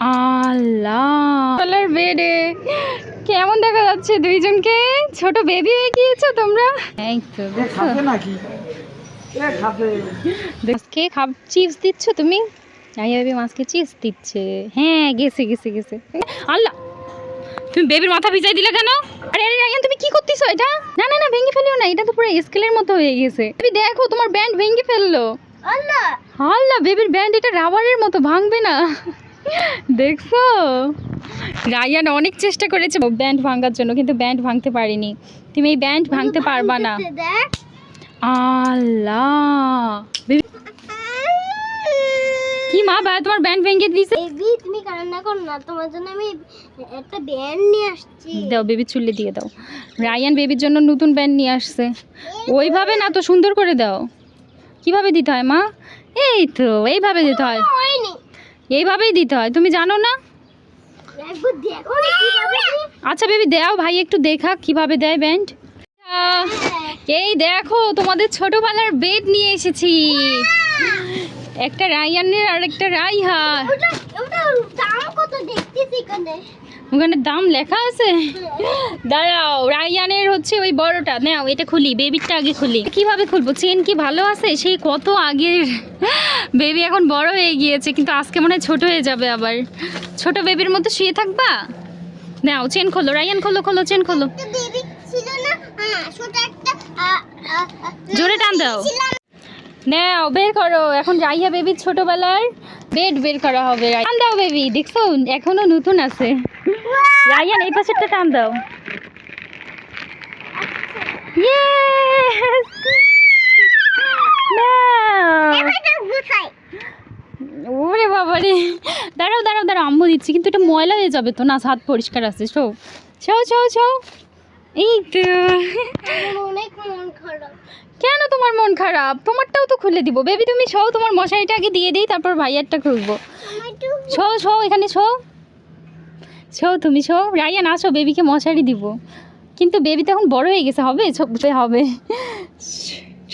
আল্লাহ। বেডে। কেমন দেখা যাচ্ছে দুইজনকে? ছোট বেবি হয়ে গিয়েছো তোমরা? খাবে চিপস দিচ্ছ তুমি? আই বেবি মাছকে চিপস দিচ্ছে। হ্যাঁ গেছে গেছে গেছে। আল্লাহ তুমি বেবির মাথা ভিজাই দিলে কেন? আরে আরে রায়ান তুমি কি করতেছো এটা? না না না ভেঙে ফেলিও না এটা তো পুরো স্কেলের মতো হয়ে গেছে। তুমি দেখো তোমার ব্যান্ড ভেঙে ফেলল। আল্লাহ! আল্লাহ বেবির ব্যান্ড এটা রাবারের মতো ভাঙবে না। দেখছ? রায়ান অনেক চেষ্টা করেছে ব্যান্ড ভাঙার জন্য কিন্তু ব্যান্ড ভাঙতে পারিনি। তুমি এই ব্যান্ড ভাঙতে পারবা না। আল্লাহ। কি মা ভাই তোমার ব্যান্ড ভেঙে দিয়েছে? বেবি তুমি কান্না করো না তোমার জন্য আমি একটা ব্যান্ড নিয়ে আসছি। দাও বেবি চুলে দিয়ে দাও। রায়ান বেবির জন্য নতুন ব্যান্ড নিয়ে আসছে। ওইভাবে না তো সুন্দর করে দাও। কীভাবে দিতে হয় মা? এই তো এইভাবে দিতে হয়। হয়নি। এইভাবেই দিতে হয়। তুমি জানো না? আচ্ছা বেবি দেও ভাই একটু দেখা কীভাবে দেয় ব্যান্ড। এই দেখো তোমাদের ছোটবেলার বেড নিয়ে এসেছি। একটা রায়ানের আর একটা রাইহা ওটা ওটা দাম কত দেখতেছি ওখানে দাম লেখা আছে? দাঁড়াও রায়ানের হচ্ছে ওই বড়টা। নাও এটা খুলি বেবিরটা আগে খুলি। কীভাবে খুলবো? চেন কি ভালো আছে? সেই কত আগের বেবি এখন বড় হয়ে গিয়েছে কিন্তু আজকে মনে হয় ছোট হয়ে যাবে আবার। ছোট বেবির মতো শুয়ে থাকবা? নাও চেন খোলো রায়ান খোলো খোলো চেন খোলো। হ্যাঁ জোরে টান দাও। নাও, বের করো। এখন রাইয়া ছোটবেলার বেড বের করা হবে। টান দাও বেবি, দেখছ? এখনও নতুন আছে। রায়ান এই টান দাও। ওরে দাঁড়াও দাঁড়াও দাঁড়াও, আম্মু দিচ্ছি, কিন্তু এটা ময়লা হয়ে যাবে তো। না হাত পরিষ্কার আছে শো শো শো শো এই তো কেন তোমার মন খারাপ? তোমারটাও তো খুলে দিব। বেবি, তুমি শো, তোমার মশারিটা আগে দিয়ে দিই, তারপর ভাইয়ারটা খুলবো শো শো, এখানে শো। শো, তুমি শো। রায়ান আসো, বেবিকে মশারি দিব। কিন্তু বেবি তো এখন বড় হয়ে গেছে, হবে? ছোপতে হবে।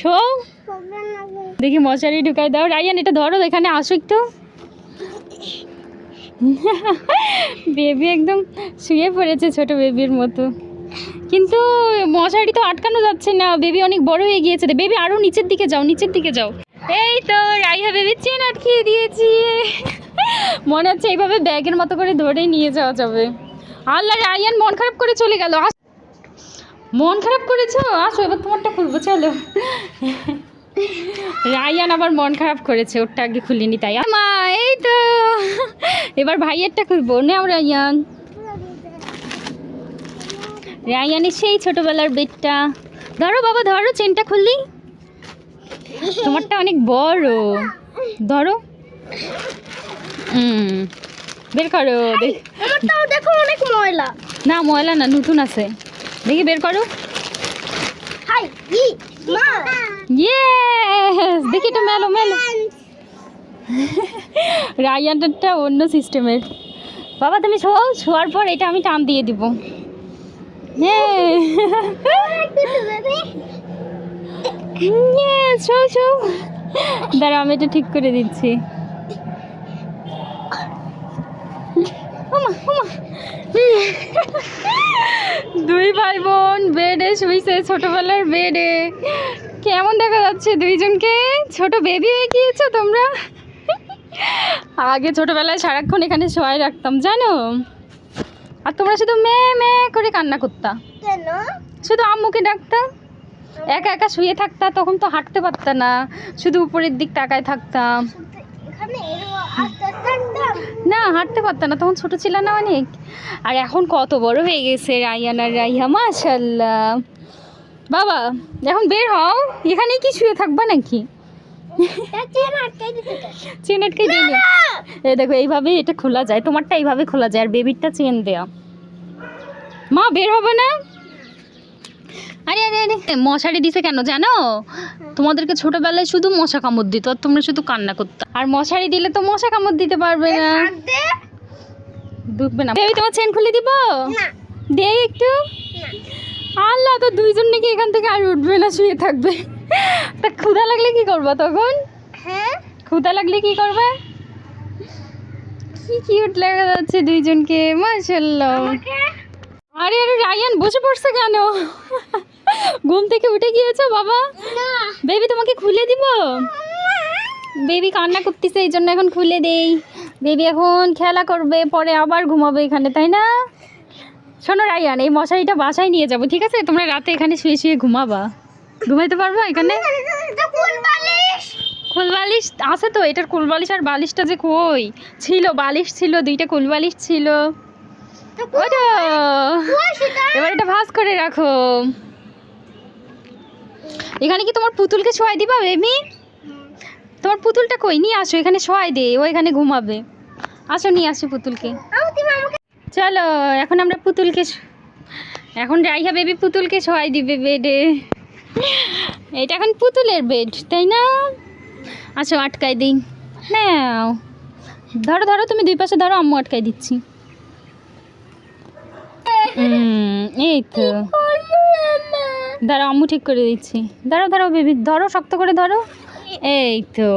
শো। দেখি মশারি ঢুকাই দাও। রায়ান এটা ধরো, এখানে আসো একটু। বেবি একদম শুয়ে পড়েছে ছোট বেবির মতো। কিন্তু মশারি তো আটকানো যাচ্ছে না বেবি অনেক বড় হয়ে গিয়েছে বেবি আরও নিচের দিকে যাও, নিচের দিকে যাও। এই তো, রাইহা বেবি চেন আটকিয়ে দিয়েছি। মনে হচ্ছে এইভাবে ব্যাগের মতো করে ধরে নিয়ে যাওয়া যাবে। আল্লাহ রায়ান মন খারাপ করে চলে গেল। মন খারাপ করেছ? আসো, এবার তোমারটা খুলবো, চলো। রায়ান আবার মন খারাপ করেছে, ওরটা আগে খুলিনি তাই। মা এই তো। এবার ভাইয়েরটা খুলবো। নাও রায়ান রায়ানের সেই ছোটবেলার বেডটা ধরো বাবা ধরো চেনটা খুললি। তোমারটা অনেক বড়। ধরো। হুম বের করো দেখো অনেক ময়লা। না ময়লা না নতুন আছে। দেখি বের করো। দেখি এটা মেলো মেলো। রায়ানটা অন্য সিস্টেমের বাবা তুমি শো শোয়ার পর এটা আমি টান দিয়ে দিব। দাঁড়া আমি এটা ঠিক করে দিচ্ছি। দুই ভাই বোন বেডে শুইছে ছোটবেলার বেডে। কেমন দেখা যাচ্ছে দুইজনকে? ছোট বেবি হয়ে গিয়েছো তোমরা? আগে ছোটবেলায় সারাক্ষণ এখানে শোয়াই রাখতাম, জানো? আর তোমরা শুধু মে মে করে কান্না করতা। কেন? শুধু আম্মুকে ডাকতা। একা একা শুয়ে থাকতা তখন তো হাঁটতে পারতা না। শুধু উপরের দিক তাকায় থাকতাম এখানে না হাঁটতে পারতাম না তখন ছোট ছিল না অনেক আর এখন কত বড় হয়ে গেছে রাইয়ান আর রাইহা মাশাল্লাহ বাবা এখন বের হও। এখানেই কি শুয়ে থাকবা নাকি? চেন আটকে দিই এই দেখো এইভাবে এটা খোলা যায়। তোমারটা এইভাবে খোলা যায়। আর বেবিরটা চেন দেয়া। মা বের হবে না? আরে আরে আরে। মশারি দিছে কেন জানো? তোমাদেরকে ছোটবেলায় শুধু মশা কামড় দিত আর তোমরা শুধু কান্না করতে। আর মশারি দিলে তো মশা কামড় দিতে পারবে না। ঢুকবে না। বেবি তোমার চেন খুলে দিব? না। দে একটু। আল্লাহ তো দুইজন নাকি এখান থেকে আর উঠবে না শুয়ে থাকবে। তা ক্ষুধা লাগলে কি করবা তখন? হ্যাঁ? ক্ষুধা লাগলে কি করবে? কি কিউট লাগা যাচ্ছে দুইজনকে। মাশাল্লাহ আরে আরে রায়ান বসে পড়ছে কেন? ঘুম থেকে উঠে গিয়েছো বাবা? না। বেবি তোমাকে খুলে দিব? বেবি কান্না করতেছে এই জন্য এখন খুলে দেই। বেবি এখন খেলা করবে পরে আবার ঘুমাবে এখানে তাই না? শোনো রায়ান এই মশারিটা বাসায় নিয়ে যাব ঠিক আছে? তোমরা রাতে এখানে শুয়ে শুয়ে ঘুমাবা। ঘুমাইতে পারবা এখানে? এটা কোন বালিশ। কুল বালিশ আছে তো এটার কুলবালিশ আর বালিশটা যে কই? ছিল বালিশ ছিল দুইটা কুলবালিশ ছিল। ওটা এবার এটা ভাজ করে রাখো। এখানে কি তোমার পুতুলকে শোয়াই দিবা বেবি? তোমার পুতুলটা কই? নিয়ে আসো এখানে শোয়াই দে ও এখানে ঘুমাবে। আসো নিয়ে আসো পুতুলকে। চলো এখন আমরা পুতুলকে এখন রাইহা বেবি পুতুলকে শোয়াই দিবে বেডে এটা এখন পুতুলের বেড তাই না? আসো আটকাই দিই। নাও। ধরো ধরো তুমি দুই পাশে ধরো আম্মু আটকাই দিচ্ছি। এই তো। দাঁড়াও আম্মু ঠিক করে দিচ্ছি। দাঁড়াও দাঁড়াও বেবি ধরো শক্ত করে ধরো। এই তো।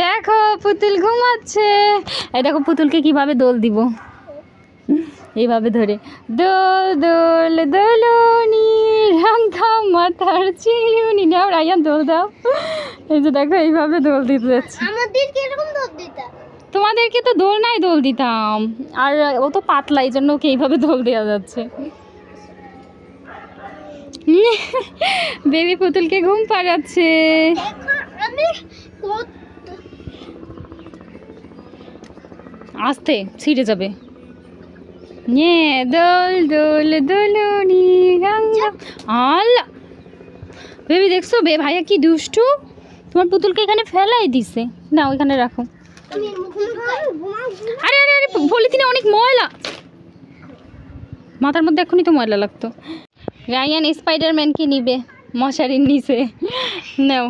দেখো পুতুল ঘুমাচ্ছে। এই দেখো পুতুলকে কীভাবে দোল দিব। এইভাবে ধরে। দোল দোল দোলনি রাঙ্গা মাথার চিরুনি। নাও রায়ান দোল দাও। এই যে দেখো এইভাবে দোল দিতে যাচ্ছে। আমাদের কি এরকম দুধ দিতা তোমাদেরকে তো দোল নাই দোল দিতাম। আর ও তো পাতলা, এই জন্য ওকে এইভাবে দোল দেওয়া যাচ্ছে। বেবি পুতুলকে ঘুম পাড়াচ্ছে। আস্তে, ছিঁড়ে যাবে। দোল দোল, দোলনি আল্লাহ! বেবি, দেখছ? বে, ভাইয়া কি দুষ্টু? তোমার পুতুলকে এখানে ফেলাই দিছে। না ওইখানে রাখো। আরে আরে আরে পলিথিনে অনেক ময়লা। মাথার মধ্যে এখনই তো ময়লা লাগতো। রায়ান স্পাইডারম্যানকে নিবে? মশারির নিচে। নাও।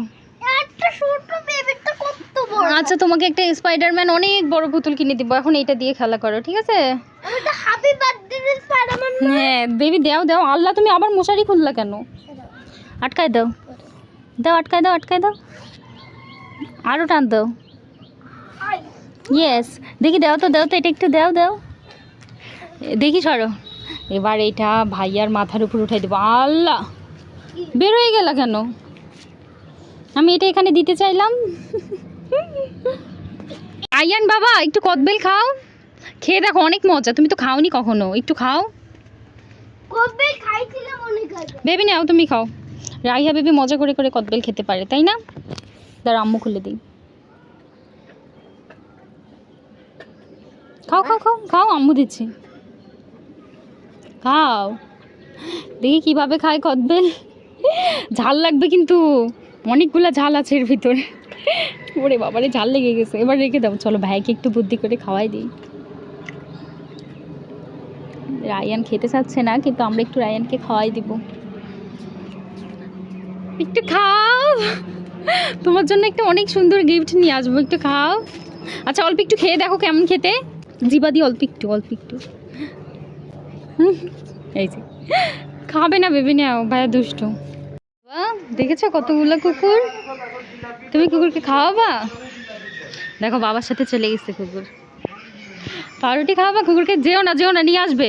আচ্ছা তোমাকে একটা স্পাইডারম্যান অনেক বড় পুতুল কিনে দিব। এখন এইটা দিয়ে খেলা করো ঠিক আছে? হ্যাঁ বেবি দাও দাও। আল্লাহ তুমি আবার মশারি খুললা কেন? আটকায় দাও। দাও আটকায় দাও আটকায় দাও। আরও টান দাও। ইয়েস দেখি দাও তো দাও তো এটা একটু দাও দাও। দেখি সরো। এবার এটা ভাইয়ার মাথার উপর উঠাই দেবো। আল্লাহ! বের হয়ে গেল কেন? আমি এটা এখানে দিতে চাইলাম। আইয়ান বাবা একটু কদবেল খাও। খেয়ে দেখো অনেক মজা। তুমি তো খাওনি কখনো। একটু খাও। বেবি নাও তুমি খাও। রাইহা বেবি মজা করে করে কদবেল খেতে পারে তাই না? দাঁড়া আম্মু খুলে দিই। খাও খাও খাও খাও, আম্মু দিচ্ছি। খাও। দেখি কীভাবে খায় কদবেল ঝাল লাগবে কিন্তু, অনেকগুলো ঝাল আছে এর ভিতরে। ওরে বাবারে, ঝাল লেগে গেছে। এবার রেখে দাও। চলো ভাইকে একটু বুদ্ধি করে খাওয়াই দিই। রায়ান খেতে চাচ্ছে না, কিন্তু আমরা একটু রায়ানকে খাওয়াই দিব। একটু খাও। তোমার জন্য একটা অনেক সুন্দর গিফট নিয়ে আসব। একটু খাও। আচ্ছা অল্প একটু খেয়ে দেখো কেমন খেতে। জিবা দিয়ে অল্প একটু অল্প একটু। এই যে। খাবে না ভেবে নাও ভাইয়া দুষ্টু। দেখেছ কতগুলো কুকুর? তুমি কুকুরকে খাওয়াবা? দেখো, বাবার সাথে চলে গেছে কুকুর। পাউরুটি খাওয়াবা, কুকুরকে যেও না যেও না, নিয়ে আসবে।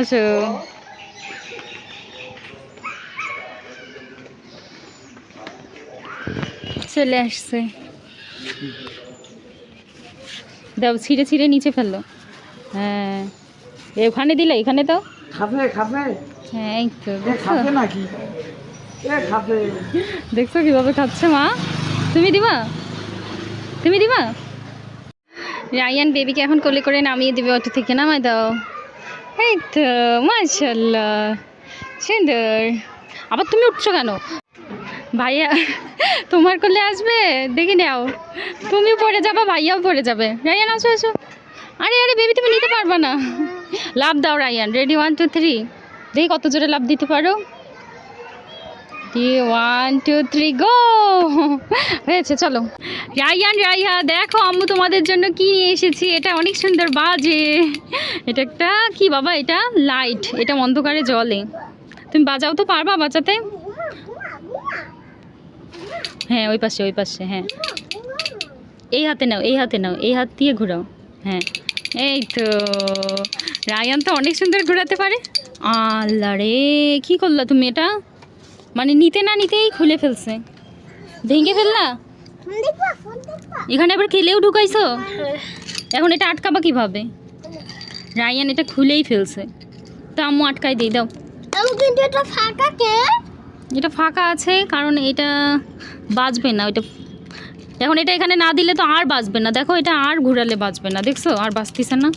আসো। চলে আসছে। দাও ছিঁড়ে ছিঁড়ে নিচে ফেলল। হ্যাঁ। ওখানে দিলে এখানে তো খাবে খাবে। হ্যাঁ এই তো খাবে নাকি? খাবে। দেখছ কীভাবে খাচ্ছে মা? তুমি দিবা? তুমি দিবা? রায়ান বেবিকে এখন কোলে করে নামিয়ে দিবে অটো থেকে নামাই দাও। এই তো মাশাল্লাহ সুন্দর। আবার তুমি উঠছো কেন? ভাইয়া, তোমার কোলে আসবে? দেখে নাও। তুমি পড়ে যাবে, ভাইয়াও পড়ে যাবে। রায়ান, আসো আসো। আরে আরে, বেবি, তুমি নিতে পারবা না। লাভ দাও, Rayan. Ready one two three দেখি কত জোরে লাভ দিতে পারো। ওয়ান টু থ্রি গো হয়েছে, চলো। রাইয়ান রাইহা দেখো, আম্মু তোমাদের জন্য কি নিয়ে এসেছি। এটা অনেক সুন্দর বাজে। এটা একটা, কি বাবা, এটা? লাইট এটা অন্ধকারে জলে। তুমি বাজাও তো পারবা বাঁচাতে। হ্যাঁ ওই পাশে ওই পাশে হ্যাঁ। এই হাতে নাও, এই হাতে নাও, এই হাত দিয়ে ঘোরাও হ্যাঁ। এই তো, রায়ান তো অনেক সুন্দর ঘোরাতে পারে। আল্লাহ রে, কী করলা তুমি এটা? মানে নিতে না নিতেই খুলে ফেলছে। ভেঙে ফেললা? এখানে আবার খেলেও ঢুকাইছো? এখন এটা আটকাবা কীভাবে? রায়ান এটা খুলেই ফেলছে। তো আম্মু আটকাই দিয়ে দাও। কিন্তু এটা ফাঁকা কে এটা ফাঁকা আছে, কারণ এটা বাজবে না, ওইটা এখন এটা এখানে না দিলে তো আর বাজবে না। দেখো, এটা আর ঘুরালে বাজবে না, দেখছ? আর বাজতেছে না।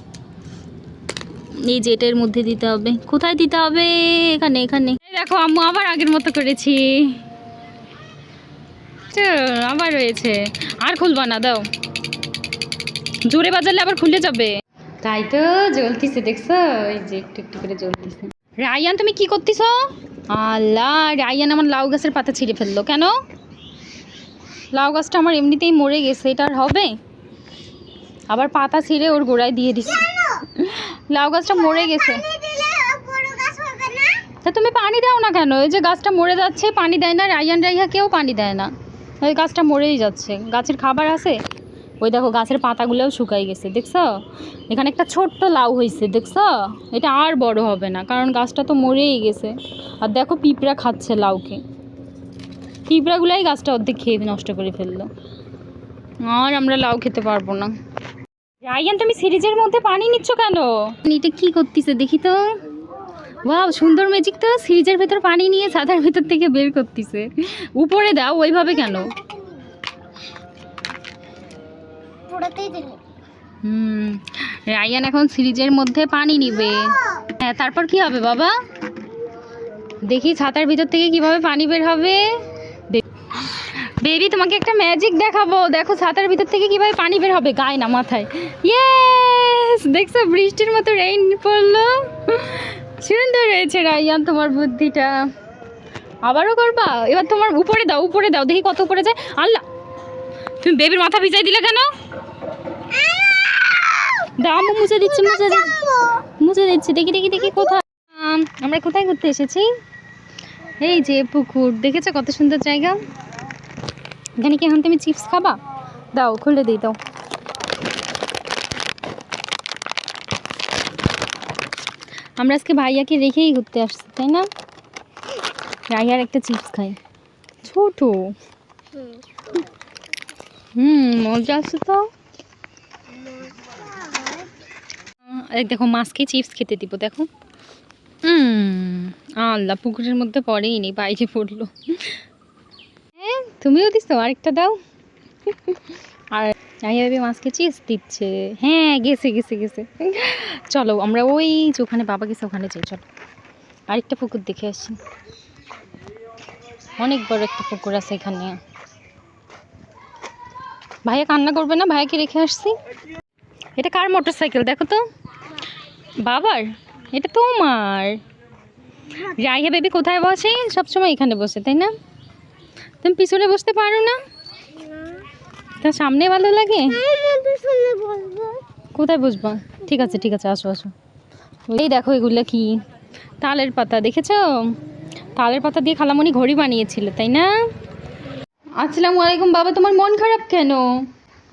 এই যে এটার মধ্যে দিতে হবে। কোথায় দিতে হবে? এখানে এখানে। দেখো, আম্মু আবার আগের মতো করেছি। আবার রয়েছে আর খুলবা না, দাও। জোরে বাজালে আবার খুলে যাবে। তাই তো জ্বলতিছে, দেখছ? এই যে একটু একটু করে জ্বলতিছে। রায়ান, তুমি কি করতেছ? আল্লাহ, রায়ান আমার লাউ গাছের পাতা ছিঁড়ে ফেলল। কেন? লাউ গাছটা আমার এমনিতেই মরে গেছে, এটা আর হবে? আবার পাতা ছিঁড়ে ওর গোড়ায় দিয়ে দিচ্ছে। লাউ গাছটা মরে গেছে। তা তুমি পানি দাও না কেন? এই যে গাছটা মরে যাচ্ছে, পানি দেয় না, রায়ান, রাইহা কেউ পানি দেয় না। ওই গাছটা মরেই যাচ্ছে। গাছের খাবার আছে? ওই দেখো গাছের পাতাগুলোও শুকাই গেছে দেখছ? এখানে একটা ছোট্ট লাউ হয়েছে দেখছ? এটা আর বড় হবে না কারণ গাছটা তো মরেই গেছে। আর দেখো পিঁপড়া খাচ্ছে লাউকে। পিঁপড়াগুলাই গাছটা অর্ধেক খেয়ে নষ্ট করে ফেলল। আর আমরা লাউ খেতে পারব না। রায়ান তুমি সিরিজের মধ্যে পানি নিচ্ছ কেন? এটা কি করতেছে দেখি তো। ওয়াও সুন্দর ম্যাজিক তো। সিরিজের ভেতর পানি নিয়ে ছাতার ভেতর থেকে বের করতেছে। উপরে দাও ওইভাবে কেন? রায়ান এখন সিরিজের মধ্যে পানি নিবে। হ্যাঁ তারপর কি হবে বাবা? দেখি ছাতার ভিতর থেকে কীভাবে পানি বের হবে। বেবি, তোমাকে একটা ম্যাজিক দেখাবো। দেখো ছাতার ভিতর থেকে কীভাবে পানি বের হবে গায়ে না মাথায়। ইয়েস দেখছ, বৃষ্টির মতো রেইন পড়ল। সুন্দর হয়েছে রায়ান তোমার বুদ্ধিটা। আবারও করবা? এবার তোমার উপরে দাও উপরে দাও। দেখি কত উপরে যায়। আল্লাহ! তুমি বেবির মাথা ভিজাই দিলে কেন? দাও মুছে দিচ্ছি, মুছে মুছে দিচ্ছি। দেখি দেখি দেখি, কোথায়? আমরা কোথায় ঘুরতে এসেছি? এই যে পুকুর, দেখেছ কত সুন্দর জায়গা? এখানে কি এখন তুমি চিপস খাবা? দাও, খুলে দিই, দাও। আমরা আজকে ভাইয়াকে রেখেই ঘুরতে আসছি, তাই না? রাইয়ার একটা চিপস খাই। ছোট। হুম, মজা আছে তো। দেখো, মাছকে চিপস খেতে দিব, দেখো। আল্লাহ, পুকুরের মধ্যে পড়েই নি বাইরে পড়ল। হ্যাঁ তুমিও দিছো, আরেকটা দাও। আর মাছকে চিপস দিচ্ছে। হ্যাঁ গেছে গেছে গেছে। চলো, আমরা ওই যে ওখানে, বাবা গেছে, ওখানে যাই, চলো। আরেকটা পুকুর দেখে আসি। অনেক বড় একটা পুকুর আছে এখানে। ভাইয়া কান্না করবে না, ভাইয়াকে রেখে আসছি। এটা কার মোটর সাইকেল দেখো তো। বাবার? এটা তোমার। রাইহা বেবি কোথায় বসে? সবসময় এখানে বসে, তাই না? তুমি পিছনে বসতে পারো না? তার সামনে ভালো লাগে? কোথায় বসবা? ঠিক আছে ঠিক আছে, আসো আসো। এই দেখো এগুলো কি? তালের পাতা, দেখেছ? তালের পাতা দিয়ে খালামণি ঘড়ি বানিয়েছিল, তাই না? আসসালামু আলাইকুম বাবা তোমার মন খারাপ কেন?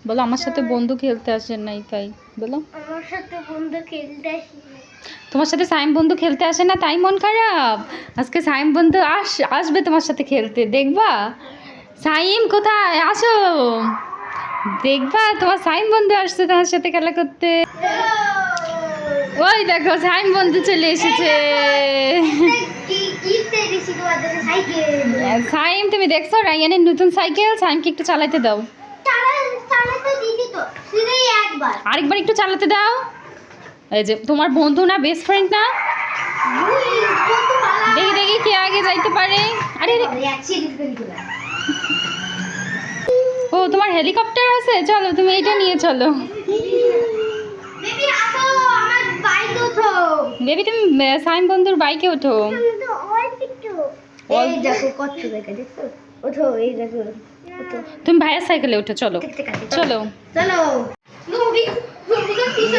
বলো আমার সাথে বন্ধু খেলতে আসেন নাই তাই বলো। আমার সাথে বন্ধু খেলতে আসি তোমার সাথে সাইম বন্ধু খেলতে আসে না তাই মন খারাপ? আজকে সাইম বন্ধু আস আসবে তোমার সাথে খেলতে দেখবা? সাইম কোথায়? আসো। দেখবা তোমার সাইম বন্ধু আসছে তোমার সাথে খেলা করতে। ওই দেখো সাইম বন্ধু চলে এসেছে। সাইম তুমি দেখছ? রায়ানের নতুন সাইকেল সাইমকে একটু চালাতে দাও। আরেকবার একটু চালাতে দাও। এই যে তোমার বন্ধু না বেস্ট ফ্রেন্ড না? দেখি দেখি কে আগে যাইতে পারে। আরে আরে, ও তোমার হেলিকপ্টার আছে? চলো তুমি এটা নিয়ে চলো। বেবি তুমি সাইম বন্ধুর বাইকে ওঠো। এই দেখো কত জায়গা দেখছ? ওঠো এই দেখো তুমি ভাইয়ের সাইকেলে ওঠো চলো। চলো। চলো।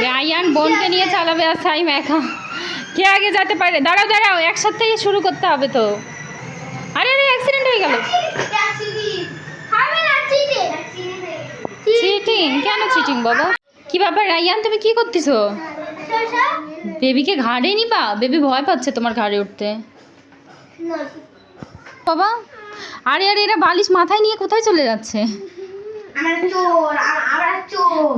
রায়ান বোনকে নিয়ে চালাবে আর সাইম একা। কে আগে যেতে পারে? দাঁড়াও দাঁড়াও একসাথে শুরু করতে হবে তো। আরে আরে অ্যাক্সিডেন্ট হয়ে গেল। চিটিং কেন চিটিং বাবা? কি ব্যাপার রাইয়ান তুমি কি করতেছো? বেবিকে ঘাড়ে নিবা? বেবি ভয় পাচ্ছে তোমার ঘাড়ে উঠতে। বাবা? আরে আরে এরা বালিশ মাথায় নিয়ে কোথায় চলে যাচ্ছে?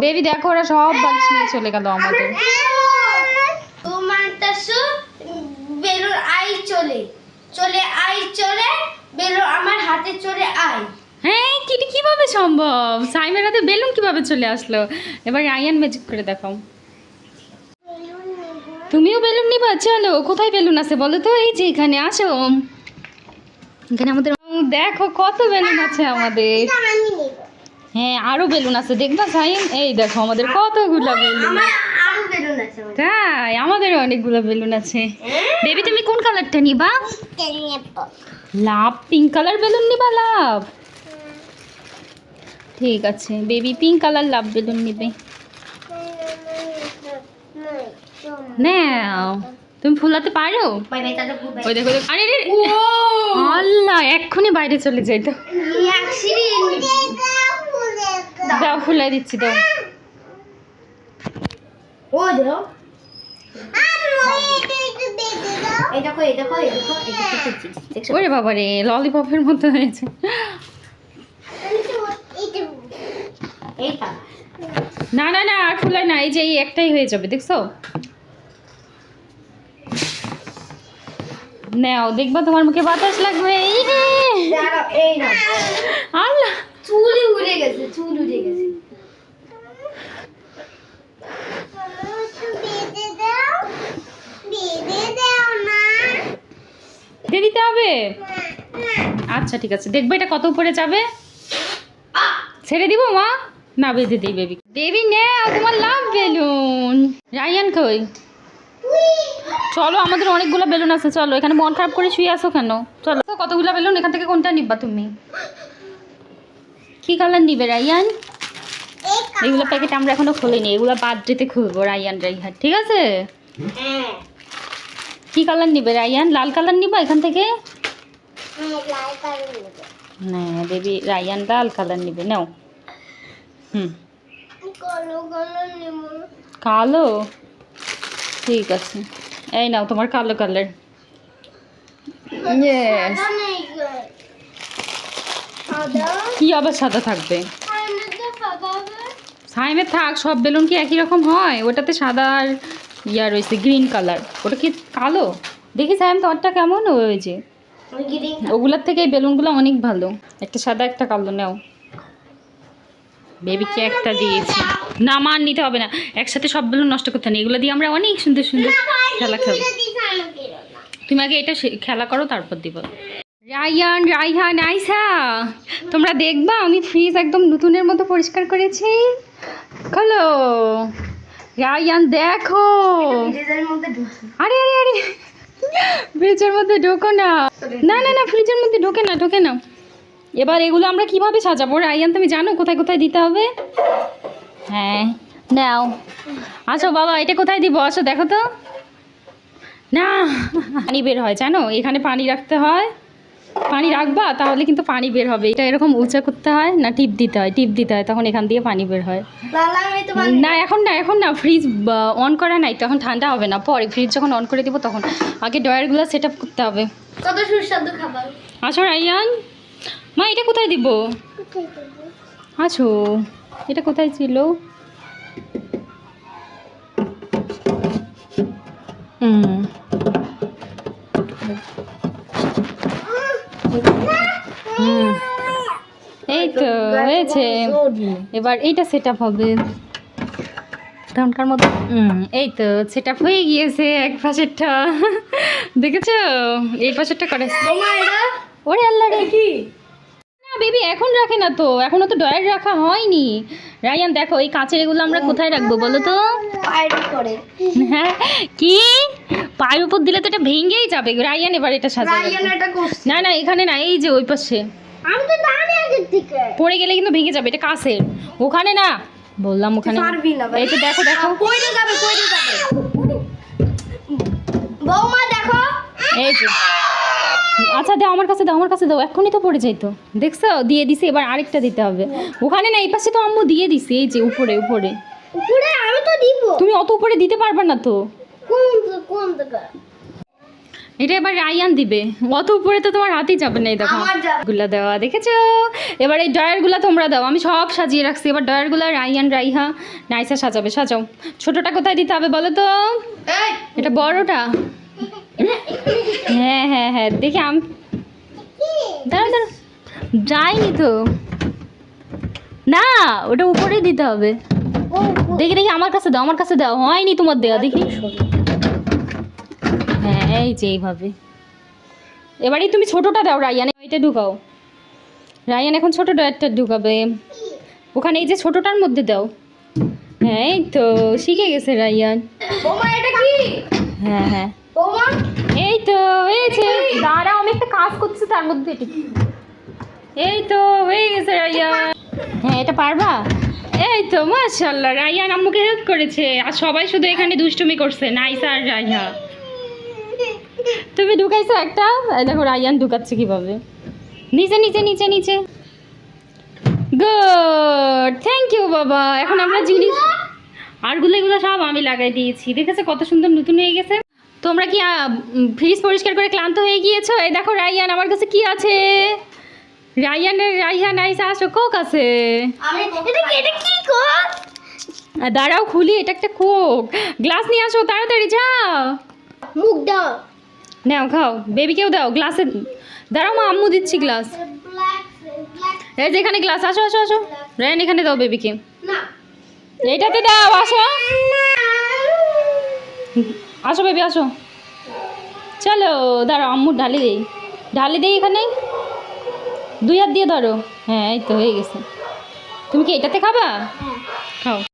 বেবি দেখো ওরা সব বালিশ নিয়ে চলে গেল আমাদের। তোমারটা শু বেলুন আই চলে। চলে আই চলে বেলুন আমার হাতে চলে আই হ্যাঁ কি কীভাবে সম্ভব? সাইমের হাতে বেলুন কীভাবে চলে আসলো? এবার রায়ান ম্যাজিক করে দেখাও। তুমিও বেলুন নিবা? চলো কোথায় বেলুন আছে বলো তো? এই যে এখানে আসো। এখানে আমাদের দেখো কত বেলুন আছে আমাদের। হ্যাঁ আরও বেলুন আছে দেখবা সাইম এই দেখো আমাদের কতগুলো বেলুন। তাই আমাদেরও অনেকগুলো বেলুন আছে। বেবি তুমি কোন কালারটা নিবা? লাভ পিঙ্ক কালার বেলুন নিবা লাভ? ঠিক আছে baby pink colour love balloon নিবে। নাও। তুমি ফুলাতে পারো? ওই দেখো দেখো। আরে রে আল্লাহ এক্ষুনি বাইরে চলে যাই তো। দাও ফুলাই দিচ্ছি দাও। ও দেখো এই দেখো এই দেখো এই দেখো এই দেখো দেখছ ওরে বাবা রে ললিপপের মতো হয়েছে। না না না আর ফুলাই না এই যে এই একটাই হয়ে যাবে দেখছ? নাও দেখবা তোমার মুখে বাতাস লাগবে। এই রে। দাঁড়াও এই না আল্লাহ। চুলই উড়ে গেছে চুল উড়ে গেছে। দিয়ে দিতে হবে? আচ্ছা ঠিক আছে। দেখবে এটা কত উপরে যাবে? ছেড়ে দিব মা? না বেঁধে দিই বেবি। বেবি নেও তোমার লাভ বেলুন রায়ান কই? চলো আমাদের অনেকগুলো বেলুন আছে চলো। এখানে মন খারাপ করে শুয়ে আসো কেন? চলো। তো কতগুলো বেলুন? এখান থেকে কোনটা নিবা তুমি? কি কালার নিবে রায়ান? এগুলো প্যাকেট আমরা এখনও খুলিনি। এগুলো বার্থডেতে খুলবো রায়ান রাইহার ঠিক আছে? কি কালার নিবে রায়ান? লাল কালার নিবা এখান থেকে? না বেবি রায়ান লাল কালার নিবে নাও। হুম। কালো? ঠিক আছে। এই নাও তোমার কালো কালার। কি আবার সাদা থাকবে? সাইমে থাক সব বেলুন কি একই রকম হয়? ওটাতে সাদা আর ইয়া রয়েছে গ্রিন কালার। ওটা কি কালো? দেখি সাইম তোমারটা কেমন ওই যে ওগুলার থেকে এই বেলুনগুলো অনেক ভালো। একটা সাদা একটা কালো নাও। বেবিকে একটা দিয়েছি। না মার নিতে হবে না। একসাথে সবগুলো নষ্ট করতে নেই এগুলো দিয়ে আমরা অনেক সুন্দর সুন্দর খেলা খেলব। তুমি আগে এটা খেলা করো তারপর দিব। রায়ান রাইহান আইসা তোমরা দেখবা আমি ফ্রিজ একদম নতুনের মতো পরিষ্কার করেছি। খোলো রায়ান দেখো। আরে আরে আরে ফ্রিজের মধ্যে ঢোকো না। না না না ফ্রিজের মধ্যে ঢোকে না ঢোকে না এবার এগুলো আমরা কীভাবে সাজাবো? রায়ান তুমি জানো কোথায় কোথায় দিতে হবে? হ্যাঁ নাও। আসো বাবা এটা কোথায় দিব? আসো দেখো তো। না পানি বের হয় জানো? এখানে পানি রাখতে হয়। পানি রাখবা তাহলে কিন্তু পানি বের হবে। এটা এরকম উঁচা করতে হয় না টিপ দিতে হয় টিপ দিতে হয় তখন এখান দিয়ে পানি বের হয়। না এখন না এখন না ফ্রিজ অন করা নাই তখন ঠান্ডা হবে না। পরে ফ্রিজ যখন অন করে দিব তখন। আগে ড্রয়ারগুলো সেট আপ করতে হবে। কত সুস্বাদু খাবার। আসো রাইয়ান মা, এটা কোথায় দিব? আছো, এটা কোথায় ছিল? হুম। এই তো, হয়েছে। এবার এইটা সেট হবে। তখনকার মতো এই তো সেট আপ হয়ে গিয়েছে এক পাশেরটা। দেখেছ? এই পাশেরটা করে। ওরে আল্লাহ রে। কি? না বেবি এখন রাখে না তো। এখনও তো ডয়ার রাখা হয়নি। রায়ান দেখো এই কাঁচের এগুলো আমরা কোথায় রাখব বলো তো? পায়ের করে হ্যাঁ কি? পায়ের উপর দিলে তো এটা ভেঙেই যাবে। রায়ান এবার এটা সাজাবে। রায়ান এটা করছে। না না এখানে না এই যে ওই পাশে। আমি তো আগের পড়ে গেলে কিন্তু ভেঙে যাবে এটা কাছের ওখানে না বললাম ওখানে। পারবি না। এই তো দেখো দেখো। কইরে যাবে কইরে যাবে। বৌমা দেখো। এই যে। আচ্ছা দাও আমার কাছে দাও আমার কাছে দাও এক্ষুনি তো পড়ে যাইতো। দেখছ? দিয়ে দিছে এবার আরেকটা দিতে হবে। ওখানে না এই পাশে তো আম্মু দিয়ে দিছে এই যে উপরে উপরে। উপরে আমি তো দিব। তুমি অত উপরে দিতে পারবে না তো। কোন কোন এটা এবার রায়ান দিবে। অত উপরে তো তোমার হাতেই যাবে না এই দেখো। গুলা দেওয়া দেখেছ? এবার এই ডয়ারগুলো তোমরা দাও। আমি সব সাজিয়ে রাখছি। এবার ডয়ারগুলো রায়ান রাইহা নাইসা সাজাবে। সাজাও। ছোটটা কোথায় দিতে হবে বলো তো? এই। এটা বড়টা? হ্যাঁ হ্যাঁ হ্যাঁ দেখি আম দাঁড়া দাঁড়া যাইনি তো। না ওটা উপরে দিতে হবে। দেখি দেখি আমার কাছে দাও আমার কাছে দাও। হয়নি তোমার দেওয়া দেখি। হ্যাঁ এই যে এইভাবে। এবারেই তুমি ছোটটা দাও রায়ান ওইটা ঢুকাও। রায়ান এখন ছোট ডয়ারটা ঢুকাবে। ওখানে এই যে ছোটটার মধ্যে দাও। হ্যাঁ এই তো শিখে গেছে রায়ান। এটা কি? হ্যাঁ হ্যাঁ। এই তো হয়েছে দাঁড়াও আমি একটা কাজ করছি তার মধ্যে এটি। এই তো হয়ে গেছে হ্যাঁ এটা পারবা? এই তো মাশাল্লাহ রায়ান আম্মুকে হেল্প করেছে। আর সবাই শুধু এখানে দুষ্টুমি করছে। নাইসা আর রাইহা তুমি ঢুকাইছো একটা? দেখো রায়ান ঢুকাচ্ছে কীভাবে। নিচে নিচে নিচে নিচে। গুড থ্যাংক ইউ বাবা। এখন আমরা জিনিস আরগুলো এগুলো সব আমি লাগাই দিয়েছি। দেখেছে কত সুন্দর নতুন হয়ে গেছে? তোমরা কি ফ্রিজ পরিষ্কার করে ক্লান্ত হয়ে গিয়েছো? এই দেখো রাইয়ান আমার কাছে কি আছে? রাইয়ানের রাইহান আইসা আসো কোক আছে? এটা কি এটা কি কর আর দাঁড়াও খুলি এটা একটা কোক। গ্লাস নিয়ে আসো তাড়াতাড়ি যাও। মুখ দাও। নাও খাও। বেবিকেও দাও গ্লাসে দাঁড়াও মা আম্মু দিচ্ছি গ্লাস। এই যে এখানে গ্লাস আসো আসো আসো। রায়ান এখানে দাও বেবিকে। না। এইটাতে দাও আসো। আসো বেবি আসো। চলো দাঁড়াও আম্মুর ঢালি দেই। ঢালি দেই এখানে। দুই হাত দিয়ে ধরো। হ্যাঁ এই তো হয়ে গেছে। তুমি কি এটাতে খাবা? খাও।